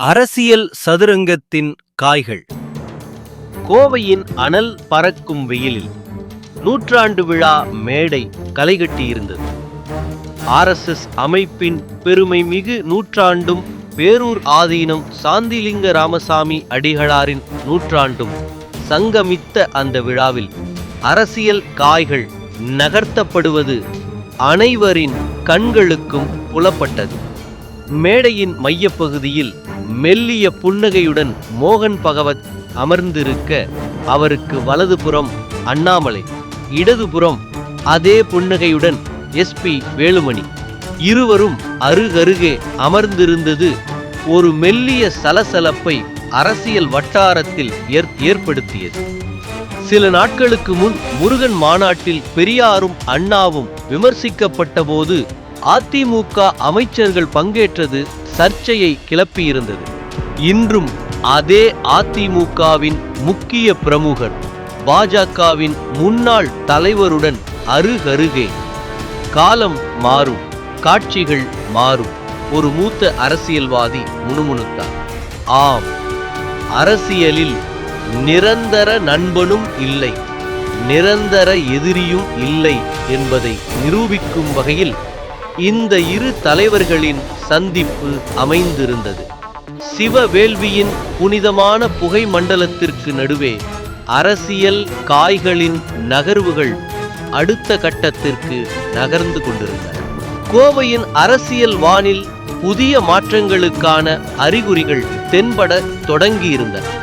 அரசியல் சதுரங்கத்தின் காய்கள். கோவையின் அனல் பறக்கும் வெயிலில் நூற்றாண்டு விழா மேடை களைகட்டியிருந்தது ஆர்எஸ்எஸ் அமைப்பின் பெருமை மிகு நூற்றாண்டும் பேரூர் ஆதீனம் சாந்திலிங்க ராமசாமி அடிகளாரின் நூற்றாண்டும் சங்கமித்த அந்த விழாவில் அரசியல் காய்கள் நகர்த்தப்படுவது அனைவரின் கண்களுக்கும் புலப்பட்டது. மேடையின் மையப்பகுதியில் மெல்லிய புன்னகையுடன் மோகன் பகவத் அமர்ந்திருக்க அவருக்கு வலதுபுறம் அண்ணாமலை இடதுபுறம் அதே புன்னகையுடன் எஸ்பி வேலுமணி. இருவரும் அருகருகே அமர்ந்திருந்தது ஒரு மெல்லிய சலசலப்பை அரசியல் வட்டாரத்தில் ஏற்படுத்தியது. சில நாட்களுக்கு முன் முருகன் மாநாட்டில் பெரியாரும் அண்ணாவும் விமர்சிக்கப்பட்ட போது அதிமுக அமைச்சர்கள் பங்கேற்றது சர்ச்சையை கிளப்பியிருந்தது. இன்றும் அதே அதிமுகவின் முக்கிய பிரமுகர் பாஜகவின் முன்னாள் தலைவருடன் அருகருகே. காலம் மாறும் காட்சிகள் மாறும். ஒரு மூத்த அரசியல்வாதி முணுமுணுத்தார் ஆம் அரசியலில் நிரந்தர நண்பனும் இல்லை நிரந்தர எதிரியும் இல்லை என்பதை நிரூபிக்கும் வகையில் இந்த இரு தலைவர்களின் சந்திப்பு அமைந்திருந்தது. சிவ வேள்வியின் புனிதமான புகை மண்டலத்திற்கு நடுவே அரசியல் காய்களின் நகர்வுகள் அடுத்த கட்டத்திற்கு நகர்ந்து கொண்டிருந்தன. கோவையின் அரசியல் வானில் புதிய மாற்றங்களுக்கான அறிகுறிகள் தென்பட தொடங்கியிருந்தன.